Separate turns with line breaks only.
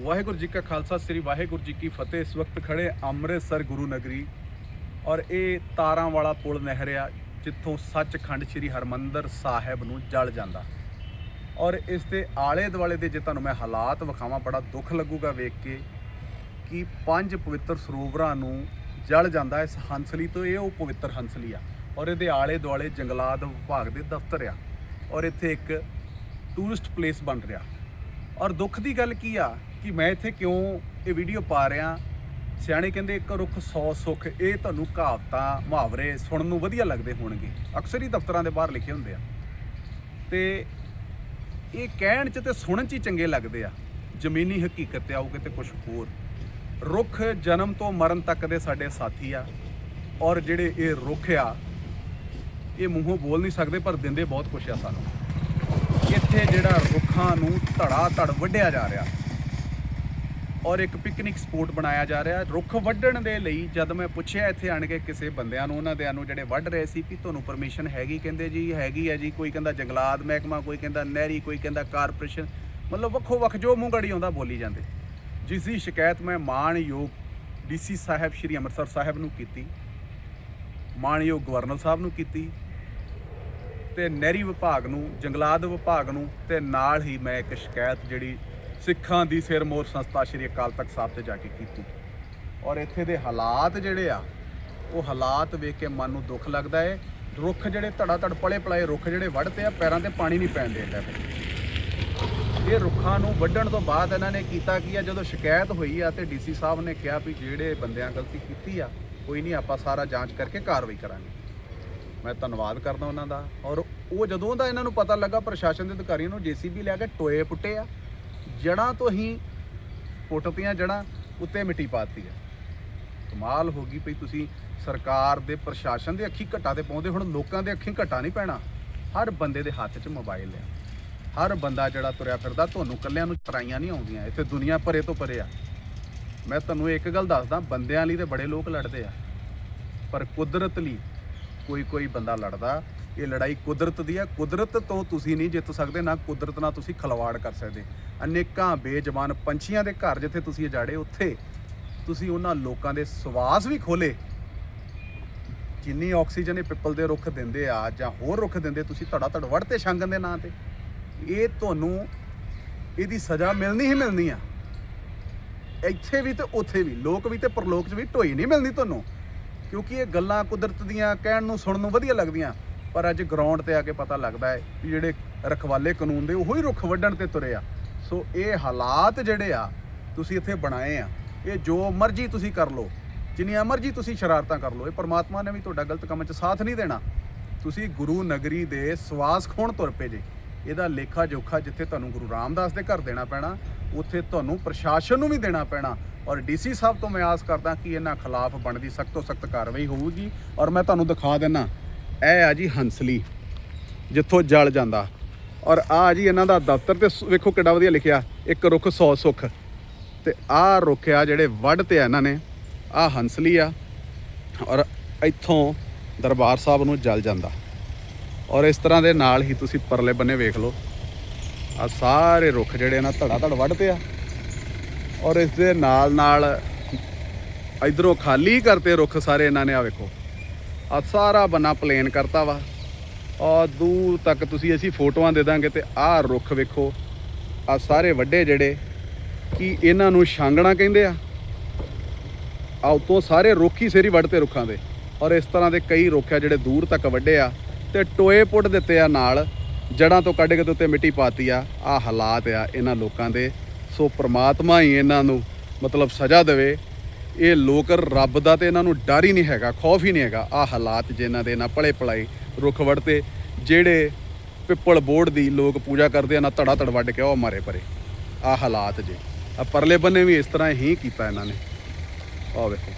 ਵਾਹਿਗੁਰੂ ਜੀ ਕਾ ਖਾਲਸਾ, ਸ੍ਰੀ ਵਾਹਿਗੁਰੂ ਜੀ ਕੀ ਫਤਿਹ। ਇਸ ਵਕਤ ਖੜੇ ਅੰਮ੍ਰਿਤਸਰ ਗੁਰੂ ਨਗਰੀ ਔਰ ਇਹ ਤਾਰਾਂ ਵਾਲਾ ਪੁਲ ਨਹਿਰਿਆ, ਜਿੱਥੋਂ ਸੱਚਖੰਡ ਸ੍ਰੀ ਹਰਮੰਦਰ ਸਾਹਿਬ ਨੂੰ ਜਲ ਜਾਂਦਾ। ਔਰ ਇਸ ਦੇ ਆਲੇ ਦੁਆਲੇ ਦੇ ਜੇ ਤੁਹਾਨੂੰ ਮੈਂ ਹਾਲਾਤ ਵਿਖਾਵਾਂ, ਬੜਾ ਦੁੱਖ ਲੱਗੂਗਾ ਵੇਖ ਕੇ ਕਿ ਪੰਜ ਪਵਿੱਤਰ ਸਰੋਵਰਾਂ ਨੂੰ ਜਲ ਜਾਂਦਾ। ਇਸ ਹੰਸਲੀ ਤੋਂ ਇਹ ਉਹ ਪਵਿੱਤਰ ਹੰਸਲੀ ਆ ਔਰ ਇਹਦੇ ਆਲੇ ਦੁਆਲੇ ਜੰਗਲਾਤ ਵਿਭਾਗ ਦੇ ਦਫ਼ਤਰ ਆ ਔਰ ਇੱਥੇ ਇੱਕ ਟੂਰਿਸਟ ਪਲੇਸ ਬਣ ਰਿਹਾ। ਔਰ ਦੁੱਖ ਦੀ ਗੱਲ ਕੀ ਆ ਕਿ ਮੈਂ ਇੱਥੇ ਕਿਉਂ ਇਹ ਵੀਡੀਓ ਪਾ ਰਿਹਾ? ਸਿਆਣੇ ਕਹਿੰਦੇ ਇੱਕ ਰੁੱਖ 100 ਸੁੱਖ, ਇਹ ਤੁਹਾਨੂੰ ਕਹਾਵਤਾਂ, ਮੁਹਾਵਰੇ ਸੁਣਨ ਨੂੰ ਵਧੀਆ ਲੱਗਦੇ ਹੋਣਗੇ। ਅਕਸਰ ਹੀ ਦਫ਼ਤਰਾਂ ਦੇ ਬਾਹਰ ਲਿਖੇ ਹੁੰਦੇ ਆ। ਤੇ ਇਹ ਕਹਿਣ 'ਚ ਤੇ ਸੁਣਨ 'ਚ ਹੀ ਚੰਗੇ ਲੱਗਦੇ ਆ। ਜ਼ਮੀਨੀ ਹਕੀਕਤ ਤੇ ਆਊਗੇ ਤੇ ਕੁਝ ਹੋਰ। ਰੁੱਖ ਜਨਮ ਤੋਂ ਮਰਨ ਤੱਕ ਦੇ ਸਾਡੇ ਸਾਥੀ ਆ। ਔਰ ਜਿਹੜੇ ਇਹ ਰੁੱਖ ਆ, ਇਹ ਮੂੰਹੋਂ ਬੋਲ ਨਹੀਂ ਸਕਦੇ, ਪਰ ਦਿੰਦੇ ਬਹੁਤ ਕੁਛ ਆ ਸਾਨੂੰ। ਇੱਥੇ ਜਿਹੜਾ ਰੁੱਖਾਂ ਨੂੰ ਧੜਾ ਧੜ ਵੱਢਿਆ ਜਾ ਰਿਹਾ। ਔਰ ਇੱਕ ਪਿਕਨਿਕ ਸਪੋਟ ਬਣਾਇਆ ਜਾ ਰਿਹਾ। ਰੁੱਖ ਵੱਢਣ ਦੇ ਲਈ ਜਦ ਮੈਂ ਪੁੱਛਿਆ ਇੱਥੇ ਆਣ ਕੇ ਕਿਸੇ ਬੰਦਿਆਂ ਨੂੰ, ਉਹਨਾਂ ਦੇ ਨੂੰ ਜਿਹੜੇ ਵੱਢ ਰਹੇ ਸੀ ਕਿ ਤੁਹਾਨੂੰ ਪਰਮਿਸ਼ਨ ਹੈਗੀ? ਕਹਿੰਦੇ ਜੀ ਹੈਗੀ ਹੈ ਜੀ। ਕੋਈ ਕਹਿੰਦਾ ਜੰਗਲਾਤ ਮਹਿਕਮਾ, ਕੋਈ ਕਹਿੰਦਾ ਨਹਿਰੀ, ਕੋਈ ਕਹਿੰਦਾ ਕਾਰਪੋਰੇਸ਼ਨ। ਮਤਲਬ ਵੱਖੋ ਵੱਖ ਜੋ ਮੂੰਹ ਆਉਂਦਾ ਬੋਲੀ ਜਾਂਦੇ। ਜਿਸ ਦੀ ਸ਼ਿਕਾਇਤ ਮੈਂ ਮਾਣਯੋਗ ਡੀਸੀ ਸਾਹਿਬ, ਸ਼੍ਰੀ ਅੰਮ੍ਰਿਤਸਰ ਸਾਹਿਬ ਨੂੰ ਕੀਤੀ। ਮਾਣਯੋਗ ਗਵਰਨਰ ਸਾਹਿਬ ਨੂੰ ਕੀਤੀ। ਤੇ ਨਹਿਰੀ ਵਿਭਾਗ ਨੂੰ, ਜੰਗਲਾਤ ਵਿਭਾਗ ਨੂੰ, ਤੇ ਨਾਲ ਹੀ ਮੈਂ ਇੱਕ ਸ਼ਿਕਾਇਤ ਜਿਹੜੀ ਸਿੱਖਾਂ ਦੀ ਸਿਰਮੌਰ ਸੰਸਥਾ ਸ਼੍ਰੀ ਅਕਾਲ ਤਖਤ ਸਾਹਿਬ ਤੇ ਜਾ ਕੇ ਕੀਤੀ। ਔਰ ਇੱਥੇ ਦੇ ਹਾਲਾਤ ਜਿਹੜੇ ਆ, ਉਹ ਹਾਲਾਤ ਵੇਖ ਕੇ ਮਨ ਨੂੰ ਦੁੱਖ ਲੱਗਦਾ ਹੈ ਰੁੱਖ ਜਿਹੜੇ ਧੜਾ ਧੜ ਪਲੇ ਪਲਾਏ, ਰੁੱਖ ਜਿਹੜੇ ਵੱਢਦੇ ਆ, ਪੈਰਾਂ ਤੇ ਪਾਣੀ ਨਹੀਂ ਪੈਣ ਦੇਦਾ ਇਹ ਰੁੱਖਾਂ ਨੂੰ ਵੱਢਣ ਤੋਂ ਬਾਅਦ ਇਹਨਾਂ ਨੇ ਕੀਤਾ ਕੀ ਆ, ਜਦੋਂ ਸ਼ਿਕਾਇਤ ਹੋਈ ਆ ਤੇ ਡੀਸੀ ਸਾਹਿਬ ਨੇ ਕਿਹਾ ਵੀ ਜਿਹੜੇ ਬੰਦਿਆਂ ਗਲਤੀ ਕੀਤੀ ਆ, ਕੋਈ ਨਹੀਂ ਆਪਾਂ ਸਾਰਾ ਜਾਂਚ ਕਰਕੇ ਕਾਰਵਾਈ ਕਰਾਂਗੇ। ਮੈਂ ਧੰਨਵਾਦ ਕਰਦਾ ਉਹਨਾਂ ਦਾ। ਔਰ ਉਹ ਜਦੋਂ ਦਾ ਇਹਨਾਂ ਨੂੰ ਪਤਾ ਲੱਗਾ, ਪ੍ਰਸ਼ਾਸਨ ਦੇ ਅਧਿਕਾਰੀਆਂ ਨੂੰ ਜੀਸੀਬੀ ਲੈ ਕੇ ਟੋਏ ਪੁੱਟੇ ਆ। ਜੜਾਂ ਤੋਂ ਹੀ ਪੁੱਟਤੀਆਂ ਜੜਾਂ ਉੱਤੇ ਮਿੱਟੀ ਪਾਤੀ ਹੈ। ਕਮਾਲ ਹੋ ਗਈ ਭਈ ਤੁਸੀਂ ਸਰਕਾਰ ਦੇ, ਪ੍ਰਸ਼ਾਸਨ ਦੇ ਅੱਖੀ ਘੱਟਾ ਤੇ ਪਾਉਂਦੇ, ਹੁਣ ਲੋਕਾਂ ਦੇ ਅੱਖੀ ਘੱਟਾ ਨਹੀਂ ਪੈਣਾ। ਹਰ ਬੰਦੇ ਦੇ ਹੱਥ 'ਚ ਮੋਬਾਈਲ ਆ ਹਰ ਬੰਦਾ ਜਿਹੜਾ ਤੁਰਿਆ ਫਿਰਦਾ, ਤੁਹਾਨੂੰ ਕੱਲਿਆਂ ਨੂੰ ਚਰਾਈਆਂ ਨਹੀਂ ਆਉਂਦੀਆਂ। ਇੱਥੇ ਦੁਨੀਆ ਭਰੇ ਤੋਂ ਭਰੇ ਆ। ਮੈਂ ਤੁਹਾਨੂੰ ਇੱਕ ਗੱਲ ਦੱਸਦਾ, ਬੰਦਿਆਂ ਲਈ ਤੇ ਬੜੇ ਲੋਕ ਲੜਦੇ ਆ। ਪਰ ਕੁਦਰਤ ਲਈ ਕੋਈ ਕੋਈ ਬੰਦਾ ਲੜਦਾ। ਇਹ ਲੜਾਈ ਕੁਦਰਤ ਦੀ ਹੈ। ਕੁਦਰਤ ਤੋਂ ਤੁਸੀਂ ਨਹੀਂ ਜਿੱਤ ਸਕਦੇ, ਨਾ ਕੁਦਰਤ ਨਾਲ ਤੁਸੀਂ ਖਲਵਾੜ ਕਰ ਸਕਦੇ। ਅਨੇਕਾਂ ਬੇਜਵਾਨ ਪੰਛੀਆਂ ਦੇ ਘਰ ਜਿੱਥੇ ਤੁਸੀਂ ਉਜਾੜੇ ਉੱਥੇ ਤੁਸੀਂ ਉਹਨਾਂ ਲੋਕਾਂ ਦੇ ਸਵਾਸ ਵੀ ਖੋਲੇ ਜਿੰਨੀ ਆਕਸੀਜਨ ਇਹ ਪਿੱਪਲ ਦੇ ਰੁੱਖ ਦਿੰਦੇ ਆ, ਜਾਂ ਹੋਰ ਰੁੱਖ ਦਿੰਦੇ, ਤੁਸੀਂ ਧੜਾ ਧੜ ਵੜ ਤੇ ਛੰਗਣ ਦੇ ਨਾਂ ਤੇ। ਇਹ ਤੁਹਾਨੂੰ ਇਹਦੀ ਸਜ਼ਾ ਮਿਲਣੀ ਹੀ ਮਿਲਣੀ ਆ। ਇੱਥੇ ਵੀ ਤੇ ਉੱਥੇ ਵੀ, ਲੋਕ ਵੀ ਤੇ ਪਰਲੋਕ 'ਚ ਵੀ ਢੋਈ ਨਹੀਂ ਮਿਲਣੀ ਤੁਹਾਨੂੰ। ਕਿਉਂਕਿ ਇਹ ਗੱਲਾਂ ਕੁਦਰਤ ਦੀਆਂ ਕਹਿਣ ਨੂੰ, ਸੁਣਨ ਨੂੰ ਵਧੀਆ ਲੱਗਦੀਆਂ। ਪਰ ਅੱਜ ਗਰਾਊਂਡ ਤੇ ਆ ਕੇ ਪਤਾ ਲੱਗਦਾ ਹੈ ਵੀ ਜਿਹੜੇ ਰਖਵਾਲੇ ਕਾਨੂੰਨ ਦੇ ਉਹੀ ਰੁੱਖ ਵੱਢਣ ਤੇ ਤੁਰੇ ਆ। ਸੋ ਇਹ ਹਾਲਾਤ ਜਿਹੜੇ ਆ, ਤੁਸੀਂ ਇੱਥੇ ਬਣਾਏ ਆ। ਇਹ ਜੋ ਮਰਜ਼ੀ ਤੁਸੀਂ ਕਰ ਲਓ, ਜਿੰਨੀਆਂ ਮਰਜ਼ੀ ਤੁਸੀਂ ਸ਼ਰਾਰਤਾਂ ਕਰ ਲਓ, ਇਹ ਪਰਮਾਤਮਾ ਨੇ ਵੀ ਤੁਹਾਡਾ ਗਲਤ ਕੰਮ 'ਚ ਸਾਥ ਨਹੀਂ ਦੇਣਾ। ਤੁਸੀਂ ਗੁਰੂ ਨਗਰੀ ਦੇ ਸਵਾਸ ਖੋਣ ਤੁਰ ਪਏ ਜੇ। ਇਹਦਾ ਲੇਖਾ ਜੋਖਾ ਜਿੱਥੇ ਤੁਹਾਨੂੰ ਗੁਰੂ ਰਾਮਦਾਸ ਦੇ ਘਰ ਦੇਣਾ ਪੈਣਾ, ਉੱਥੇ ਤੁਹਾਨੂੰ ਪ੍ਰਸ਼ਾਸਨ ਨੂੰ ਵੀ ਦੇਣਾ ਪੈਣਾ। ਔਰ ਡੀਸੀ ਸਾਹਿਬ ਤੋਂ ਮੈਂ ਆਸ ਕਰਦਾ ਕਿ ਇਹਨਾਂ ਖਿਲਾਫ ਬਣਦੀ ਸਖਤ ਤੋਂ ਸਖਤ ਕਾਰਵਾਈ ਹੋਊਗੀ। ਔਰ ਮੈਂ ਤੁਹਾਨੂੰ ਦਿਖਾ ਦਿੰਨਾ ਇਹ ਆ ਜੀ ਹੰਸਲੀ, ਜਿੱਥੋਂ ਜਲ ਜਾਂਦਾ। ਔਰ ਆ ਜੀ ਇਹਨਾਂ ਦਾ ਦਫ਼ਤਰ ਤੇ ਸ- ਵੇਖੋ ਕਿੱਡਾ ਵਧੀਆ ਲਿਖਿਆ, ਇੱਕ ਰੁੱਖ 100 ਸੁੱਖ। ਤੇ ਆਹ ਰੁੱਖ ਆ ਜਿਹੜੇ ਵੱਢ ਤੇ ਆ ਇਹਨਾਂ ਨੇ, ਆ ਹੰਸਲੀ ਆ, ਔਰ ਇੱਥੋਂ ਦਰਬਾਰ ਸਾਹਿਬ ਨੂੰ ਜਲ ਜਾਂਦਾ। ਔਰ ਇਸ ਤਰ੍ਹਾਂ ਦੇ ਨਾਲ ਹੀ ਤੁਸੀਂ ਪਰਲੇ ਬੰਨੇ ਵੇਖ ਲਓ, ਆ ਸਾਰੇ ਰੁੱਖ ਜਿਹੜੇ ਨਾ ਧੜਾ ਧੜ ਵੱਢਦੇ ਆ। ਔਰ ਇਸ ਦੇ ਨਾਲ ਨਾਲ ਇਧਰੋਂ ਖਾਲੀ ਕਰਤੇ ਰੁੱਖ ਸਾਰੇ ਇਹਨਾਂ ਨੇ, ਆ ਵੇਖੋ। ਆ ਸਾਰਾ ਬੰਨਾ ਪਲੇਨ ਕਰਤਾ ਵਾ। ਔਰ ਦੂਰ ਤੱਕ ਤੁਸੀਂ ਅਸੀਂ ਫੋਟੋਆਂ ਦੇ ਦਾਂਗੇ ਤੇ ਆਹ ਰੁੱਖ ਵੇਖੋ। ਆ ਸਾਰੇ ਵੱਡੇ ਜਿਹੜੇ, ਕੀ ਇਹਨਾਂ ਨੂੰ ਛਾਂਗਣਾ ਕਹਿੰਦੇ ਆ? ਆ ਉਤੋਂ ਸਾਰੇ ਰੁੱਖ ਹੀ ਸੇਰੀ ਵੱਢਤੇ ਰੁੱਖਾਂ ਦੇ। ਔਰ ਇਸ ਤਰ੍ਹਾਂ ਦੇ ਕਈ ਰੁੱਖ ਆ ਜਿਹੜੇ ਦੂਰ ਤੱਕ ਵੱਡੇ ਆ। ਤੇ ਟੋਏ ਪੁੱਟ ਦਿੱਤੇ ਆ ਨਾਲ ਜੜਾਂ ਤੋਂ ਕੱਢ ਕੇ ਤੇ ਉੱਤੇ ਮਿੱਟੀ ਪਾਤੀ ਆ। ਆ ਹਾਲਾਤ ਆ ਇਹਨਾਂ ਲੋਕਾਂ ਦੇ। ਸੋ ਪ੍ਰਮਾਤਮਾ ਹੀ ਇਹਨਾਂ ਨੂੰ ਮਤਲਬ ਸਜ਼ਾ ਦੇਵੇ। ਇਹ ਲੋਕ ਰੱਬ ਦਾ ਤੇ ਇਹਨਾਂ ਨੂੰ ਡਰ ਹੀ ਨਹੀਂ ਹੈਗਾ, ਖੌਫ ਹੀ ਨਹੀਂ ਹੈਗਾ। ਆ ਹਾਲਾਤ ਜਿਨ੍ਹਾਂ ਦੇ ਨਾ ਪਲੇ ਪਲਾਈ ਰੁੱਖ ਵੜਤੇ, ਜਿਹੜੇ ਪਿੱਪਲ ਬੋੜ ਦੀ ਲੋਕ ਪੂਜਾ ਕਰਦੇ ਆ, ਨਾ ਧੜਾ ਧੜ ਵੱਢ ਕੇ ਉਹ ਮਾਰੇ ਪਰੇ। ਆ ਹਾਲਾਤ ਜੇ। ਆ ਪਰਲੇ ਬੰਨੇ ਵੀ ਇਸ ਤਰ੍ਹਾਂ ਹੀ ਕੀਤਾ ਇਹਨਾਂ ਨੇ। ਆ ਵੇਖੋ।